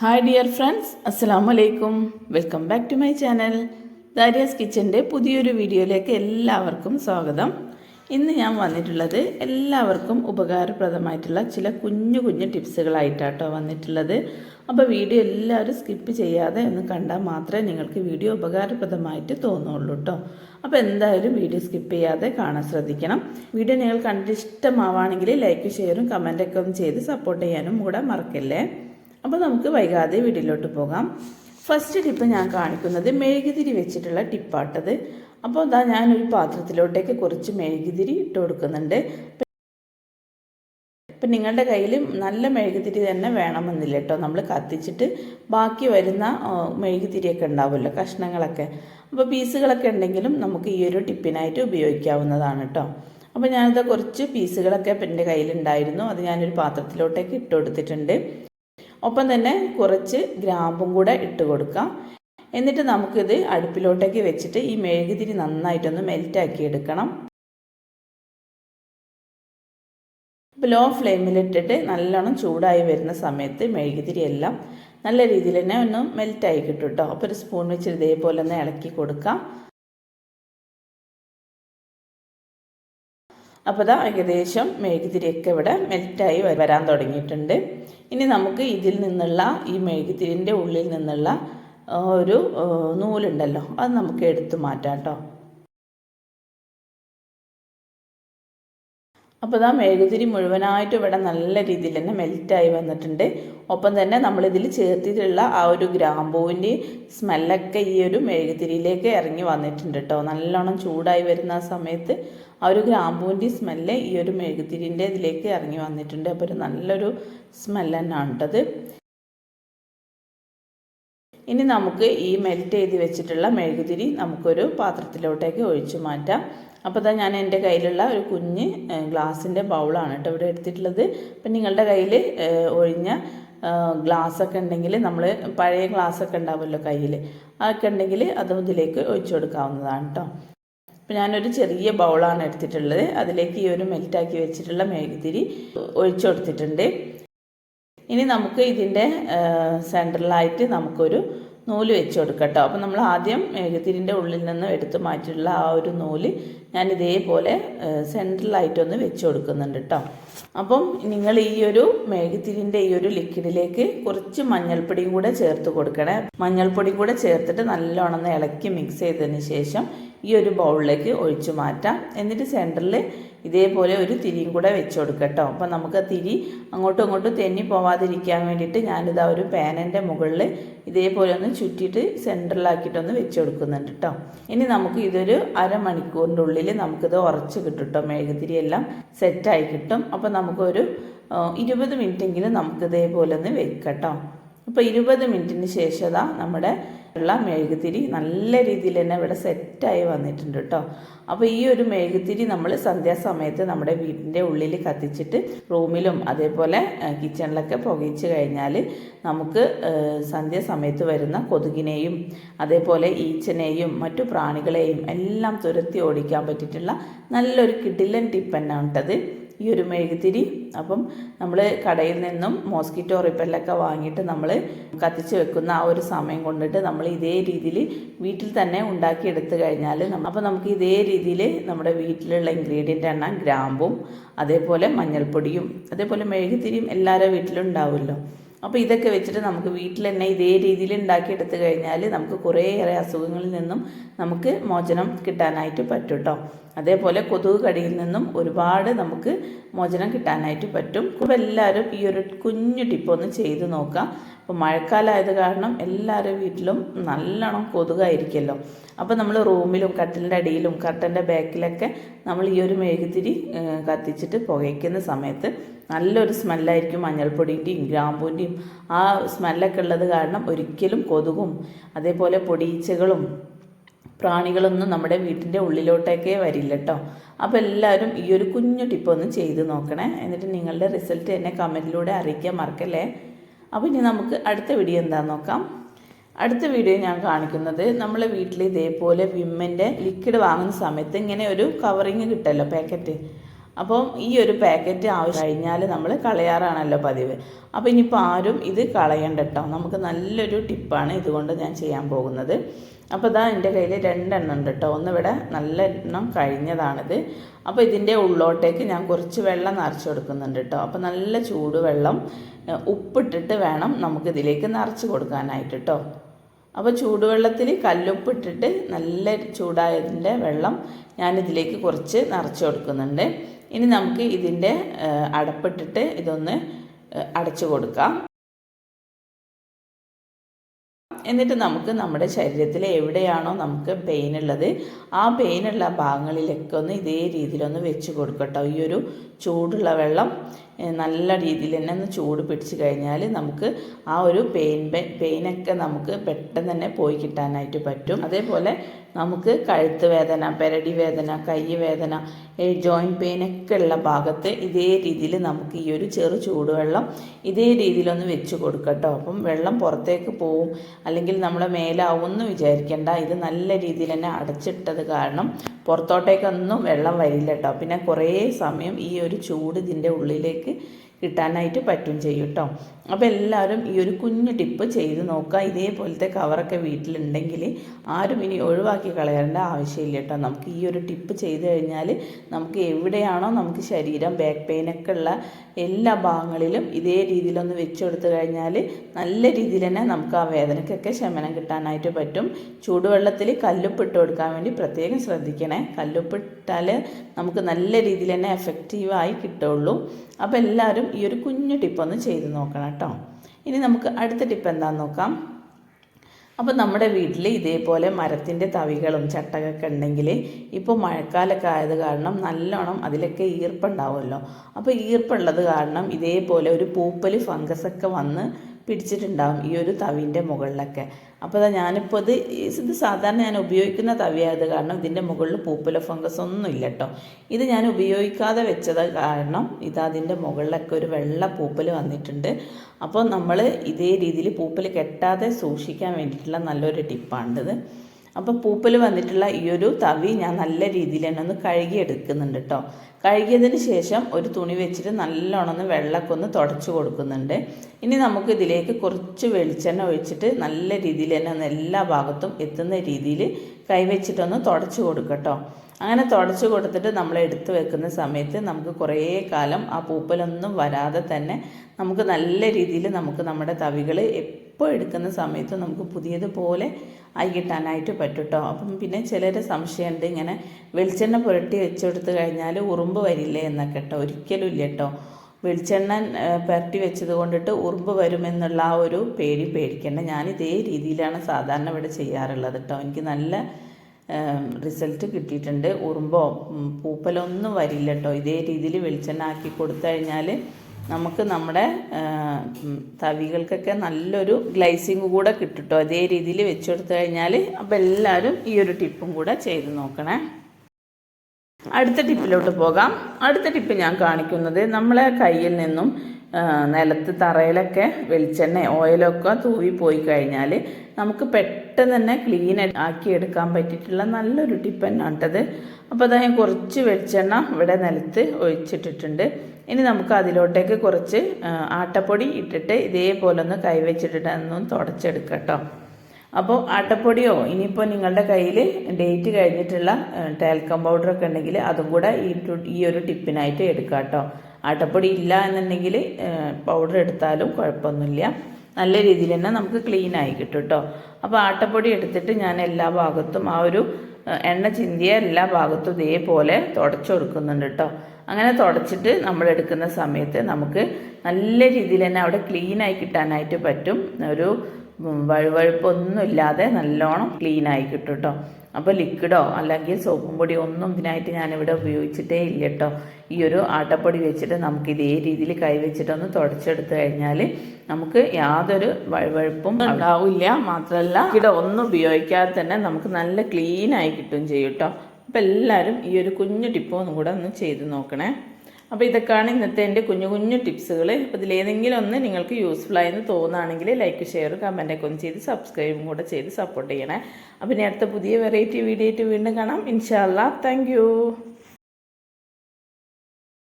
Hi dear friends അസ്സലാമു അലൈക്കും welcome back to my channel Dariya's കിച്ചന്റെ പുതിയൊരു വീഡിയോയിലേക്ക് എല്ലാവർക്കും സ്വാഗതം. ഇന്ന് ഞാൻ വന്നിട്ടുള്ളത് എല്ലാവർക്കും ഉപകാരപ്രദമായിട്ടുള്ള ചില കുഞ്ഞു കുഞ്ഞു ടിപ്സുകളായിട്ടാട്ടോ വന്നിട്ടുള്ളത്. അപ്പോൾ വീഡിയോ എല്ലാവരും സ്കിപ്പ് ചെയ്യാതെ ഒന്ന് കണ്ടാൽ മാത്രമേ നിങ്ങൾക്ക് വീഡിയോ ഉപകാരപ്രദമായിട്ട് തോന്നുള്ളൂ കേട്ടോ അപ്പോൾ എന്തായാലും വീഡിയോ സ്കിപ്പ് ചെയ്യാതെ കാണാൻ ശ്രദ്ധിക്കണം. വീഡിയോ നിങ്ങൾ കണ്ടിട്ട് ലൈക്ക് ഷെയറും കമന്റൊക്കെ ഒന്ന് ചെയ്ത് സപ്പോർട്ട് ചെയ്യാനും കൂടെ മറക്കല്ലേ? അപ്പോൾ നമുക്ക് വൈകാതെ വീട്ടിലോട്ട് പോകാം. ഫസ്റ്റ് ടിപ്പ് ഞാൻ കാണിക്കുന്നത് മെഴുകുതിരി വെച്ചിട്ടുള്ള ടിപ്പാട്ടത്. അപ്പോൾ ഞാൻ ഞാനൊരു പാത്രത്തിലോട്ടേക്ക് കുറച്ച് മെഴുകുതിരി ഇട്ട് കൊടുക്കുന്നുണ്ട്. ഇപ്പം നിങ്ങളുടെ കയ്യിൽ നല്ല മെഴുകുതിരി തന്നെ വേണമെന്നില്ല കേട്ടോ. നമ്മൾ കത്തിച്ചിട്ട് ബാക്കി വരുന്ന മെഴുകുതിരിയൊക്കെ ഉണ്ടാവുമല്ലോ കഷ്ണങ്ങളൊക്കെ. അപ്പോൾ പീസുകളൊക്കെ ഉണ്ടെങ്കിലും നമുക്ക് ഈ ഒരു ടിപ്പിനായിട്ട് ഉപയോഗിക്കാവുന്നതാണ് കേട്ടോ. അപ്പോൾ ഞാനിത് കുറച്ച് പീസുകളൊക്കെ എന്റെ കയ്യിലുണ്ടായിരുന്നു. അത് ഞാനൊരു പാത്രത്തിലോട്ടേക്ക് ഇട്ട് കൊടുത്തിട്ടുണ്ട്. ഒപ്പം തന്നെ കുറച്ച് ഗ്രാമ്പും കൂടെ ഇട്ട് കൊടുക്കാം. എന്നിട്ട് നമുക്കിത് അടുപ്പിലോട്ടേക്ക് വെച്ചിട്ട് ഈ മെഴുകുതിരി നന്നായിട്ടൊന്ന് മെൽറ്റാക്കി എടുക്കണം. ഇപ്പോൾ ലോ ഫ്ലെയിമിലിട്ടിട്ട് നല്ലോണം ചൂടായി വരുന്ന സമയത്ത് മെഴുകുതിരി എല്ലാം നല്ല രീതിയിൽ തന്നെ ഒന്ന് മെൽറ്റായി കിട്ടും കേട്ടോ അപ്പോൾ ഒരു സ്പൂൺ വെച്ച് ഇതേപോലെ ഒന്ന് ഇളക്കി കൊടുക്കാം. അപ്പോൾ ഇതാ ഏകദേശം മെഴുകുതിരിയൊക്കെ ഇവിടെ മെൽറ്റായി വരാൻ തുടങ്ങിയിട്ടുണ്ട്. ഇനി നമുക്ക് ഇതിൽ നിന്നുള്ള ഈ മെഴുകുതിരിന്റെ ഉള്ളിൽ നിന്നുള്ള ഒരു നൂലുണ്ടല്ലോ. അത് നമുക്ക് എടുത്തു മാറ്റാം കേട്ടോ. അപ്പോൾ ഇതാ മെഴുകുതിരി മുഴുവനായിട്ട് ഇവിടെ നല്ല രീതിയിൽ തന്നെ മെൽറ്റായി വന്നിട്ടുണ്ട്. ഒപ്പം തന്നെ നമ്മളിതിൽ ചേർത്തിട്ടുള്ള ആ ഒരു ഗ്രാമ്പൂവിന്റെ സ്മെല്ലൊക്കെ ഈ ഒരു മെഴുകുതിരിയിലേക്ക് ഇറങ്ങി വന്നിട്ടുണ്ട് കേട്ടോ നല്ലോണം ചൂടായി വരുന്ന ആ സമയത്ത് ആ ഒരു ഗ്രാമ്പൂവിന്റെ സ്മെല്ല് ഈ ഒരു മെഴുകുതിരിന്റെ ഇതിലേക്ക് ഇറങ്ങി വന്നിട്ടുണ്ട്. അപ്പോൾ ഒരു നല്ലൊരു സ്മെല്ല് തന്നെയാണ് കേട്ടത് ഇനി നമുക്ക് ഈ മെൽറ്റ് ചെയ്ത് വെച്ചിട്ടുള്ള മെഴുകുതിരി നമുക്കൊരു പാത്രത്തിലോട്ടേക്ക് ഒഴിച്ചു മാറ്റാം. അപ്പോൾ തന്നെ ഞാൻ എന്റെ കയ്യിലുള്ള ഒരു കുഞ്ഞ് ഗ്ലാസിന്റെ ബൗളാണ് കേട്ടോ ഇവിടെ എടുത്തിട്ടുള്ളത്. അപ്പം നിങ്ങളുടെ കയ്യിൽ ഒഴിഞ്ഞ ഗ്ലാസ്സൊക്കെ ഉണ്ടെങ്കിൽ നമ്മൾ പഴയ ഗ്ലാസ്സൊക്കെ ഉണ്ടാവുമല്ലോ കയ്യിൽ. അതൊക്കെ ഉണ്ടെങ്കിൽ അതും ഇതിലേക്ക് ഒഴിച്ചു കൊടുക്കാവുന്നതാണ് കേട്ടോ. അപ്പം ഞാനൊരു ചെറിയ ബൗളാണ് എടുത്തിട്ടുള്ളത്. അതിലേക്ക് ഈ ഒരു മെൽറ്റാക്കി വെച്ചിട്ടുള്ള മെഴുകുതിരി ഒഴിച്ചു കൊടുത്തിട്ടുണ്ട്. ഇനി നമുക്ക് ഇതിന്റെ സെന്ററിലായിട്ട് നമുക്കൊരു നൂൽ വെച്ച് കൊടുക്കാം കേട്ടോ അപ്പം നമ്മൾ ആദ്യം മെഴുകുതിരിന്റെ ഉള്ളിൽ നിന്ന് എടുത്ത് മാറ്റിയിട്ടുള്ള ആ ഒരു നൂൽ ഞാൻ ഇതേപോലെ സെന്ററിലായിട്ടൊന്ന് വെച്ച് കൊടുക്കുന്നുണ്ട് കേട്ടോ അപ്പം നിങ്ങൾ ഈ ഒരു മെഴുകുതിരിന്റെ ഈ ഒരു ലിക്വിഡിലേക്ക് കുറച്ച് മഞ്ഞൾപ്പൊടിയും കൂടെ ചേർത്ത് കൊടുക്കണേ. മഞ്ഞൾപ്പൊടിയും കൂടെ ചേർത്തിട്ട് നല്ലോണം ഇളക്കി മിക്സ് ചെയ്തതിന് ശേഷം ഈ ഒരു ബൗളിലേക്ക് ഒഴിച്ചു മാറ്റാം. എന്നിട്ട് സെന്ററിൽ ഇതേപോലെ ഒരു തിരിയും കൂടെ വെച്ച് കൊടുക്കട്ടോ അപ്പം നമുക്ക് തിരി അങ്ങോട്ടും ഇങ്ങോട്ടും തെന്നി പോവാതിരിക്കാൻ വേണ്ടിയിട്ട് ഞാനിതാ ഒരു പാനന്റെ മുകളിൽ ഇതേപോലെ ഒന്ന് ചുറ്റിയിട്ട് സെന്ററിലാക്കിയിട്ടൊന്ന് വെച്ച് കൊടുക്കുന്നുണ്ട് കേട്ടോ ഇനി നമുക്ക് ഇതൊരു അരമണിക്കൂറിന്റെ ഉള്ളിൽ നമുക്കിത് ഉറച്ച് കിട്ടും കേട്ടോ മെഴുകുതിരി എല്ലാം സെറ്റായി കിട്ടും. അപ്പം നമുക്കൊരു ഇരുപത് മിനിറ്റെങ്കിലും നമുക്ക് ഇതേപോലെ ഒന്ന് വെക്കട്ടോ അപ്പോൾ ഇരുപത് മിനിറ്റിന് ശേഷം നമ്മുടെ ഉള്ള മെഴുകുതിരി നല്ല രീതിയിൽ തന്നെ ഇവിടെ സെറ്റായി വന്നിട്ടുണ്ട് കേട്ടോ. അപ്പോൾ ഈ ഒരു മെഴുകുതിരി നമ്മൾ സന്ധ്യാസമയത്ത് നമ്മുടെ വീടിന്റെ ഉള്ളിൽ കത്തിച്ചിട്ട് റൂമിലും അതേപോലെ കിച്ചണിലൊക്കെ പുകയിച്ച് കഴിഞ്ഞാൽ നമുക്ക് സന്ധ്യാസമയത്ത് വരുന്ന കൊതുകിനെയും അതേപോലെ ഈച്ചനെയും മറ്റു പ്രാണികളെയും എല്ലാം തുരത്തി ഓടിക്കാൻ പറ്റിയിട്ടുള്ള നല്ലൊരു കിടിലൻ ടിപ്പ് തന്നെ കേട്ടത്. ഈ ഒരു മെഴുകുതിരി അപ്പം നമ്മൾ കടയിൽ നിന്നും മോസ്കിറ്റോ റിപ്പല്ലൊക്കെ വാങ്ങിയിട്ട് നമ്മൾ കത്തിച്ച് വെക്കുന്ന ആ ഒരു സമയം കൊണ്ടിട്ട് നമ്മൾ ഇതേ രീതിയിൽ വീട്ടിൽ തന്നെ ഉണ്ടാക്കി എടുത്തു കഴിഞ്ഞാൽ അപ്പോൾ നമുക്ക് ഇതേ രീതിയിൽ നമ്മുടെ വീട്ടിലുള്ള ഇൻഗ്രീഡിയന്റ് എണ്ണ ഗ്രാമ്പും അതേപോലെ മഞ്ഞൾപ്പൊടിയും അതേപോലെ മെഴുകുതിരിയും എല്ലാവരുടെ വീട്ടിലും ഉണ്ടാവുമല്ലോ. അപ്പോൾ ഇതൊക്കെ വെച്ചിട്ട് നമുക്ക് വീട്ടിൽ തന്നെ ഇതേ രീതിയിൽ ഉണ്ടാക്കിയെടുത്ത് കഴിഞ്ഞാൽ നമുക്ക് കുറേയേറെ അസുഖങ്ങളിൽ നിന്നും നമുക്ക് മോചനം കിട്ടാനായിട്ട് പറ്റും കേട്ടോ അതേപോലെ കൊതുക് കടിയിൽ നിന്നും ഒരുപാട് നമുക്ക് മോചനം കിട്ടാനായിട്ട് പറ്റും. അപ്പോൾ എല്ലാവരും ഈ ഒരു കുഞ്ഞു ടിപ്പ് ഒന്ന് ചെയ്ത് നോക്കാം അപ്പോൾ മഴക്കാലമായത് കാരണം എല്ലാവരും വീട്ടിലും നല്ലോണം കൊതുകായിരിക്കുമല്ലോ. അപ്പോൾ നമ്മൾ റൂമിലും കട്ടിലിന്റെ അടിയിലും കട്ടന്റെ ബാക്കിലൊക്കെ നമ്മൾ ഈ ഒരു മെഴുകുതിരി കത്തിച്ചിട്ട് പുകയ്ക്കുന്ന സമയത്ത് നല്ലൊരു സ്മെല്ലായിരിക്കും മഞ്ഞൾപ്പൊടിന്റെയും ഗ്രാമ്പൂന്റെയും ആ സ്മെല്ലൊക്കെ ഉള്ളത് കാരണം ഒരിക്കലും കൊതുകും അതേപോലെ പൊടിയീച്ചകളും പ്രാണികളൊന്നും നമ്മുടെ വീട്ടിന്റെ ഉള്ളിലോട്ടേക്കേ വരില്ല കേട്ടോ അപ്പോൾ എല്ലാവരും ഈ ഒരു കുഞ്ഞു ടിപ്പ് ഒന്ന് ചെയ്ത് നോക്കണേ. എന്നിട്ട് നിങ്ങളുടെ റിസൾട്ട് എന്നെ കമന്റിലൂടെ അറിയിക്കാൻ മറക്കല്ലേ? അപ്പോൾ ഇനി നമുക്ക് അടുത്ത വീഡിയോ എന്താണെന്ന് നോക്കാം. അടുത്ത വീഡിയോ ഞാൻ കാണിക്കുന്നത് നമ്മളെ വീട്ടിൽ ഇതേപോലെ വിമ്മന്റെ ലിക്വിഡ് വാങ്ങുന്ന സമയത്ത് ഇങ്ങനെ ഒരു കവറിങ് കിട്ടല്ലോ പാക്കറ്റ്. അപ്പോൾ ഈ ഒരു പാക്കറ്റ് ആവശ്യം കഴിഞ്ഞാൽ നമ്മൾ കളയാറാണല്ലോ പതിവ്. അപ്പോൾ ഇനിയിപ്പോൾ ആരും ഇത് കളയണ്ട കേട്ടോ നമുക്ക് നല്ലൊരു ടിപ്പാണ് ഇതുകൊണ്ട് ഞാൻ ചെയ്യാൻ പോകുന്നത്. അപ്പോൾ ഇതാ എന്റെ കയ്യിൽ രണ്ടെണ്ണം ഉണ്ട് കേട്ടോ ഒന്ന് ഇവിടെ നല്ല എണ്ണം കഴിഞ്ഞതാണിത്. അപ്പോൾ ഇതിന്റെ ഉള്ളോട്ടേക്ക് ഞാൻ കുറച്ച് വെള്ളം നിറച്ച് കൊടുക്കുന്നുണ്ട് കേട്ടോ. അപ്പോൾ നല്ല ചൂടുവെള്ളം ഉപ്പിട്ടിട്ട് വേണം നമുക്കിതിലേക്ക് നിറച്ച് കൊടുക്കാനായിട്ട് കേട്ടോ. അപ്പോൾ ചൂടുവെള്ളത്തിൽ കല്ലുപ്പിട്ടിട്ട് നല്ല ചൂടായതിന്റെ വെള്ളം ഞാനിതിലേക്ക് കുറച്ച് നിറച്ച് കൊടുക്കുന്നുണ്ട്. ഇനി നമുക്ക് ഇതിന്റെ അടപ്പിട്ടിട്ട് ഇതൊന്ന് അടച്ചു കൊടുക്കാം. എന്നിട്ട് നമുക്ക് നമ്മുടെ ശരീരത്തിൽ എവിടെയാണോ നമുക്ക് പെയിൻ ഉള്ളത് ആ പെയിനുള്ള ഭാഗങ്ങളിലൊക്കെ ഒന്ന് ഇതേ രീതിയിലൊന്ന് വെച്ച് കൊടുക്കട്ടോ. ഈ ഒരു ചൂടുള്ള വെള്ളം നല്ല രീതിയിൽ തന്നെ ഒന്ന് ചൂട് പിടിച്ച് കഴിഞ്ഞാൽ നമുക്ക് ആ ഒരു പെയിൻ പെയിനൊക്കെ നമുക്ക് പെട്ടെന്ന് തന്നെ പോയി കിട്ടാനായിട്ട് പറ്റും. അതേപോലെ നമുക്ക് കഴുത്ത് വേദന പെരടി വേദന കൈ വേദന ജോയിന്റ് പെയിനൊക്കെ ഉള്ള ഭാഗത്ത് ഇതേ രീതിയിൽ നമുക്ക് ഈ ഒരു ചെറു ചൂടുവെള്ളം ഇതേ രീതിയിലൊന്ന് വെച്ച് കൊടുക്കട്ടോ. അപ്പം വെള്ളം പുറത്തേക്ക് പോവും. അല്ലെങ്കിൽ നമ്മളെ മേലാവുമെന്ന് വിചാരിക്കേണ്ട. ഇത് നല്ല രീതിയിൽ തന്നെ അടച്ചിട്ടത് കാരണം പുറത്തോട്ടേക്കൊന്നും വെള്ളം വരില്ല കേട്ടോ പിന്നെ കുറേ സമയം ഈ ഒരു ചൂട് ഇതിന്റെ ഉള്ളിലേക്ക് കിട്ടാനായിട്ട് പറ്റും ചെയ്യും കേട്ടോ. അപ്പോൾ എല്ലാവരും ഈ ഒരു കുഞ്ഞു ടിപ്പ് ചെയ്ത് നോക്കുക. ഇതേപോലത്തെ കവറൊക്കെ വീട്ടിലുണ്ടെങ്കിൽ ആരും ഇനി ഒഴിവാക്കി കളയേണ്ട ആവശ്യമില്ല കേട്ടോ. നമുക്ക് ഈ ഒരു ടിപ്പ് ചെയ്ത് കഴിഞ്ഞാൽ നമുക്ക് എവിടെയാണോ നമുക്ക് ശരീരം ബാക്ക് പെയിനൊക്കെ ഉള്ള എല്ലാ ഭാഗങ്ങളിലും ഇതേ രീതിയിലൊന്ന് വെച്ച് കൊടുത്തു കഴിഞ്ഞാൽ നല്ല രീതിയിൽ തന്നെ നമുക്ക് ആ വേദനയ്ക്കൊക്കെ ശമനം കിട്ടാനായിട്ട് പറ്റും. ചൂടുവെള്ളത്തിൽ കല്ലുപ്പിട്ട് കൊടുക്കാൻ വേണ്ടി പ്രത്യേകം ശ്രദ്ധിക്കണേ. കല്ലുപ്പിട്ടാൽ നമുക്ക് നല്ല രീതിയിൽ തന്നെ എഫക്റ്റീവായി കിട്ടുള്ളൂ. അപ്പോൾ എല്ലാവരും ഈ ഒരു കുഞ്ഞു ടിപ്പൊന്ന് ചെയ്ത് നോക്കണം കേട്ടോ. ഇനി നമുക്ക് അടുത്ത ടിപ്പ് എന്താണെന്ന് നോക്കാം. അപ്പോൾ നമ്മുടെ വീട്ടിൽ ഇതേപോലെ മരത്തിന്റെ തവികളും ചട്ടകൊക്കെ ഉണ്ടെങ്കിൽ ഇപ്പോൾ മഴക്കാലമൊക്കെ ആയത് കാരണം നല്ലോണം അതിലൊക്കെ ഈർപ്പുണ്ടാവുമല്ലോ. അപ്പോൾ ഈർപ്പുള്ളത് കാരണം ഇതേപോലെ ഒരു പൂപ്പൽ ഫംഗസൊക്കെ വന്ന് പിടിച്ചിട്ടുണ്ടാവും ഈ ഒരു തവിന്റെ മുകളിലൊക്കെ. അപ്പോൾ അതാ ഞാനിപ്പോൾ ഇത് ഇത് സാധാരണ ഞാൻ ഉപയോഗിക്കുന്ന തവിയായത് കാരണം ഇതിന്റെ മുകളിൽ പൂപ്പല ഫംഗസ് ഒന്നും ഇല്ല കേട്ടോ. ഇത് ഞാൻ ഉപയോഗിക്കാതെ വെച്ചത് കാരണം ഇത് അതിന്റെ മുകളിലൊക്കെ ഒരു വെള്ള പൂപ്പൽ വന്നിട്ടുണ്ട്. അപ്പോൾ നമ്മൾ ഇതേ രീതിയിൽ പൂപ്പൽ കെട്ടാതെ സൂക്ഷിക്കാൻ വേണ്ടിയിട്ടുള്ള നല്ലൊരു ടിപ്പാണിത് അപ്പോൾ പൂപ്പൽ വന്നിട്ടുള്ള ഈ ഒരു തവി ഞാൻ നല്ല രീതിയിൽ തന്നെ ഒന്ന് കഴുകി എടുക്കുന്നുണ്ട് കേട്ടോ. കഴുകിയതിന് ശേഷം ഒരു തുണി വെച്ചിട്ട് നല്ലോണം വെള്ളമൊക്കെ ഒന്ന് തുടച്ചു കൊടുക്കുന്നുണ്ട്. ഇനി നമുക്ക് ഇതിലേക്ക് കുറച്ച് വെളിച്ചെണ്ണ ഒഴിച്ചിട്ട് നല്ല രീതിയിൽ തന്നെ ഒന്ന് എല്ലാ ഭാഗത്തും എത്തുന്ന രീതിയിൽ കൈവച്ചിട്ടൊന്ന് തുടച്ചു കൊടുക്കട്ടോ അങ്ങനെ തുടച്ചു കൊടുത്തിട്ട് നമ്മൾ എടുത്തു വെക്കുന്ന സമയത്ത് നമുക്ക് കുറേ കാലം ആ പൂപ്പലൊന്നും വരാതെ തന്നെ നമുക്ക് നല്ല രീതിയിൽ നമുക്ക് നമ്മുടെ തവികൾ എപ്പോൾ എടുക്കുന്ന സമയത്ത് നമുക്ക് പുതിയതുപോലെ ആയി കിട്ടാനായിട്ട് പറ്റും കേട്ടോ അപ്പം പിന്നെ ചിലരെ സംശയമുണ്ട് ഇങ്ങനെ വെളിച്ചെണ്ണ പുരട്ടി വെച്ചെടുത്ത് കഴിഞ്ഞാൽ ഉറുമ്പ് വരില്ലേ എന്നൊക്കെ കേട്ടോ ഒരിക്കലും ഇല്ല കേട്ടോ വെളിച്ചെണ്ണ പുരട്ടി വെച്ചത് കൊണ്ടിട്ട് ഉറുമ്പ് വരുമെന്നുള്ള ആ ഒരു പേടി പേടിക്കേണ്ട. ഞാൻ ഇതേ രീതിയിലാണ് സാധാരണ ഇവിടെ ചെയ്യാറുള്ളത് കേട്ടോ എനിക്ക് നല്ല റിസൾട്ട് കിട്ടിയിട്ടുണ്ട്. ഉറുമ്പോ പൂപ്പലൊന്നും വരില്ല കേട്ടോ ഇതേ രീതിയിൽ വെളിച്ചെണ്ണ ആക്കി കൊടുത്തു കഴിഞ്ഞാൽ നമുക്ക് നമ്മുടെ തവികൾക്കൊക്കെ നല്ലൊരു ഗ്ലൈസിങ് കൂടെ കിട്ടുട്ടോ. അതേ രീതിയിൽ വെച്ചെടുത്തു കഴിഞ്ഞാൽ അപ്പോൾ എല്ലാവരും ഈ ഒരു ടിപ്പും കൂടെ ചെയ്ത് നോക്കണേ. അടുത്ത ടിപ്പിലോട്ട് പോകാം. അടുത്ത ടിപ്പ് ഞാൻ കാണിക്കുന്നത് നമ്മളെ കയ്യിൽ നിന്നും നിലത്ത് തറയിലൊക്കെ വെളിച്ചെണ്ണ ഓയിലൊക്കെ തൂവി പോയി കഴിഞ്ഞാൽ നമുക്ക് പെട്ടെന്ന് തന്നെ ക്ലീൻ ആക്കി എടുക്കാൻ പറ്റിയിട്ടുള്ള നല്ലൊരു ടിപ്പ് തന്നെയാണ് കേട്ടത്. അപ്പോൾ അതായത് കുറച്ച് വെളിച്ചെണ്ണ ഇവിടെ നിലത്ത് ഒഴിച്ചിട്ടിട്ടുണ്ട്. ഇനി നമുക്ക് അതിലോട്ടേക്ക് കുറച്ച് ആട്ടപ്പൊടി ഇട്ടിട്ട് ഇതേപോലെ ഒന്ന് കൈവച്ചിട്ടിട്ട് ഒന്നും തുടച്ചെടുക്കാം കേട്ടോ അപ്പോൾ ആട്ടപ്പൊടിയോ ഇനിയിപ്പോൾ നിങ്ങളുടെ കയ്യിൽ ഡേറ്റ് കഴിഞ്ഞിട്ടുള്ള ടാൽക്കം പൗഡറൊക്കെ ഉണ്ടെങ്കിൽ അതും കൂടെ ഈ ഈ ഒരു ടിപ്പിനായിട്ട് എടുക്കാം കേട്ടോ ആട്ടപ്പൊടി ഇല്ല എന്നുണ്ടെങ്കിൽ പൗഡർ എടുത്താലും കുഴപ്പമൊന്നുമില്ല. നല്ല രീതിയിൽ തന്നെ നമുക്ക് ക്ലീൻ ആയി കിട്ടും കേട്ടോ അപ്പോൾ ആട്ടപ്പൊടി എടുത്തിട്ട് ഞാൻ എല്ലാ ഭാഗത്തും ആ ഒരു എണ്ണ ചിന്തിയ എല്ലാ ഭാഗത്തും ഇതേപോലെ തുടച്ചു കൊടുക്കുന്നുണ്ട് കേട്ടോ അങ്ങനെ തുടച്ചിട്ട് നമ്മൾ എടുക്കുന്ന സമയത്ത് നമുക്ക് നല്ല രീതിയിൽ തന്നെ അവിടെ ക്ലീൻ ആയി കിട്ടാനായിട്ട് പറ്റും. ഒരു വഴുവഴുപ്പൊന്നും ഇല്ലാതെ നല്ലോണം ക്ലീൻ ആയി കിട്ടും കേട്ടോ അപ്പോൾ ലിക്വിഡോ അല്ലെങ്കിൽ സോപ്പും പൊടിയോ ഒന്നും ഇതിനായിട്ട് ഞാനിവിടെ ഉപയോഗിച്ചിട്ടേ ഇല്ല കേട്ടോ ഈ ഒരു ആട്ടപ്പൊടി വെച്ചിട്ട് നമുക്ക് ഇതേ രീതിയിൽ കൈവച്ചിട്ടൊന്ന് തുടച്ചെടുത്ത് കഴിഞ്ഞാൽ നമുക്ക് യാതൊരു വഴുവഴുപ്പും ഉണ്ടാവില്ല. മാത്രമല്ല ഇവിടെ ഒന്നും ഉപയോഗിക്കാതെ തന്നെ നമുക്ക് നല്ല ക്ലീൻ ആയി കിട്ടും ചെയ്യും കേട്ടോ അപ്പോൾ എല്ലാവരും ഈ ഒരു കുഞ്ഞു ഒന്നും കൂടെ ഒന്ന് ചെയ്ത് നോക്കണേ. അപ്പോൾ ഇതൊക്കെയാണ് ഇന്നത്തെ എന്റെ കുഞ്ഞു കുഞ്ഞു ടിപ്സുകൾ അപ്പോൾ ഇതിലേതെങ്കിലും ഒന്ന് നിങ്ങൾക്ക് യൂസ്ഫുൾ ആയെന്ന് തോന്നുകയാണെങ്കിൽ ലൈക്ക് ഷെയർ കമന്റൊക്കെ ഒന്ന് ചെയ്ത് സബ്സ്ക്രൈബും കൂടെ ചെയ്ത് സപ്പോർട്ട് ചെയ്യണേ. അപ്പോൾ ഇനി അടുത്ത പുതിയ വെറൈറ്റി വീഡിയോ ആയിട്ട് വീണ്ടും കാണാം. ഇൻഷാല്ലാ താങ്ക്